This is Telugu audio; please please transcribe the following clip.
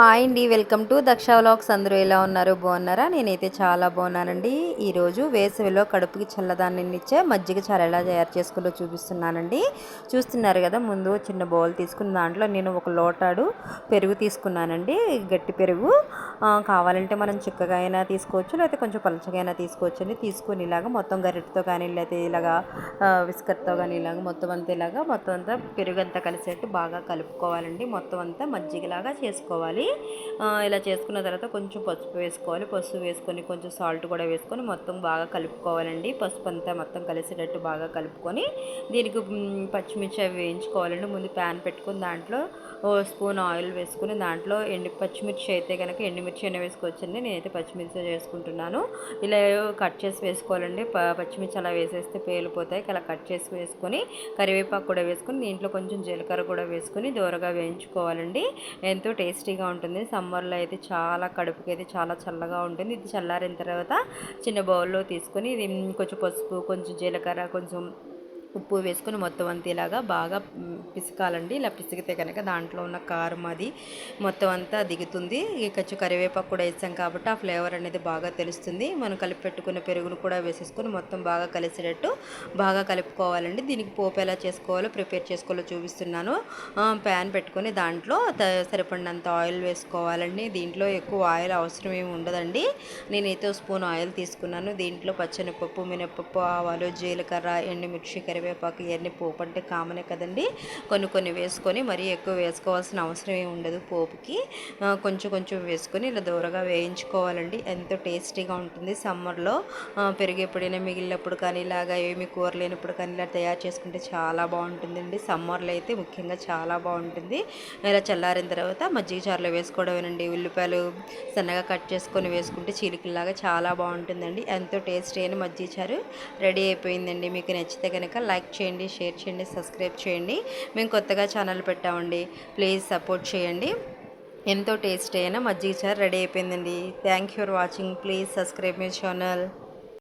హాయ్ అండి వెల్కమ్ టు దక్ష వ్లాగ్స్. అందరూ ఎలా ఉన్నారు? బాగున్నారా? నేనైతే చాలా బాగున్నానండి. ఈరోజు వేసవిలో కడుపుకి చల్లదాన్ని ఇచ్చే మజ్జిగ చారు ఎలా తయారు చేసుకుంటూ చూపిస్తున్నానండి. చూస్తున్నారు కదా ముందు చిన్న బౌల్ తీసుకున్న దాంట్లో నేను ఒక లోటాడు పెరుగు తీసుకున్నానండి. గట్టి పెరుగు. కావాలంటే మనం చిక్కగా అయినా తీసుకోవచ్చు లేకపోతే కొంచెం పలచగా అయినా తీసుకోవచ్చు అండి. తీసుకొని ఇలాగ మొత్తం గరిటతో కానీ లేకపోతే ఇలాగా విస్కర్తో కానీ ఇలాగ మొత్తం అంతా ఇలాగా మొత్తం అంతా పెరుగు అంతా కలిసేట్టు బాగా కలుపుకోవాలండి. మొత్తం అంతా మజ్జిగలాగా చేసుకోవాలి. ఇలా చేసుకున్న తర్వాత కొంచెం పసుపు వేసుకోవాలి. పసుపు వేసుకొని కొంచెం సాల్ట్ కూడా వేసుకొని మొత్తం బాగా కలుపుకోవాలండి. పసుపు అంతా మొత్తం కలిసేటట్టు బాగా కలుపుకొని దీనికి పచ్చిమిర్చి అవి వేయించుకోవాలండి. ముందు ప్యాన్ పెట్టుకుని దాంట్లో ఓ స్పూన్ ఆయిల్ వేసుకుని దాంట్లో ఎండి పచ్చిమిర్చి అయితే కనుక ఎండుమిర్చి అయినా వేసుకోవచ్చండి. నేనైతే పచ్చిమిర్చి చేసుకుంటున్నాను ఇలా కట్ చేసి వేసుకోవాలండి. పచ్చిమిర్చి అలా వేసేస్తే పేలిపోతాయి. అలా కట్ చేసి వేసుకొని కరివేపాకు కూడా వేసుకొని దీంట్లో కొంచెం జీలకర్ర కూడా వేసుకొని దూరగా వేయించుకోవాలండి. ఎంతో టేస్టీగా ఉంటుంది సమ్మర్లో అయితే చాలా కడుపుకి అయితే చాలా చల్లగా ఉంటుంది. ఇది చల్లారిన తర్వాత చిన్న బౌల్లో తీసుకొని ఇది కొంచెం పసుపు కొంచెం జీలకర్ర కొంచెం ఉప్పు వేసుకొని మొత్తం అంతా ఇలాగా బాగా పిసకాలండి. ఇలా పిసికితే కనుక దాంట్లో ఉన్న కారం అది మొత్తం అంతా దిగుతుంది. కొంచెం కరివేపాకు కూడా వేసాం కాబట్టి ఆ ఫ్లేవర్ అనేది బాగా తెలుస్తుంది. మనం కలిపి పెట్టుకున్న పెరుగును కూడా వేసేసుకొని మొత్తం బాగా కలిసేటట్టు బాగా కలుపుకోవాలండి. దీనికి పోపు ఎలా చేసుకోవాలో ప్రిపేర్ చేసుకోవాలో చూపిస్తున్నాను. ప్యాన్ పెట్టుకొని దాంట్లో సరిపడినంత ఆయిల్ వేసుకోవాలండి. దీంట్లో ఎక్కువ ఆయిల్ అవసరం ఏమి ఉండదండి. నేనైతే స్పూన్ ఆయిల్ తీసుకున్నాను. దీంట్లో పచ్చనిపప్పు మినపప్పు ఆవాలు జీలకర్ర ఎండుమిర్చి కరివేపాకు కరివేపాకు ఇవన్నీ పోపు అంటే కామనే కదండి. కొన్ని కొన్ని వేసుకొని మరీ ఎక్కువ వేసుకోవాల్సిన అవసరం ఏమి ఉండదు పోపుకి. కొంచెం కొంచెం వేసుకొని ఇలా దూరగా వేయించుకోవాలండి. ఎంతో టేస్టీగా ఉంటుంది సమ్మర్లో. పెరుగు ఎప్పుడైనా మిగిలినప్పుడు కానీ ఇలాగా ఏమి కూర లేనప్పుడు కానీ ఇలా తయారు చేసుకుంటే చాలా బాగుంటుందండి. సమ్మర్లో అయితే ముఖ్యంగా చాలా బాగుంటుంది. ఇలా చల్లారిన తర్వాత మజ్జిగ చారులో వేసుకోవడమేనండి. ఉల్లిపాయలు సన్నగా కట్ చేసుకొని వేసుకుంటే చీలికల్లాగా చాలా బాగుంటుందండి. ఎంతో టేస్టీ అయిన మజ్జిగ చారు రెడీ అయిపోయిందండి. మీకు నచ్చితే కనుక లైక్ చేయండి షేర్ చేయండి సబ్స్క్రైబ్ చేయండి. మేము కొత్తగా ఛానల్ పెట్టామండి. ప్లీజ్ సపోర్ట్ చేయండి. ఎంతో టేస్ట్ అయినా మజ్జిగ చారు రెడీ అయిపోయిందండి. Thank you for watching please subscribe my channel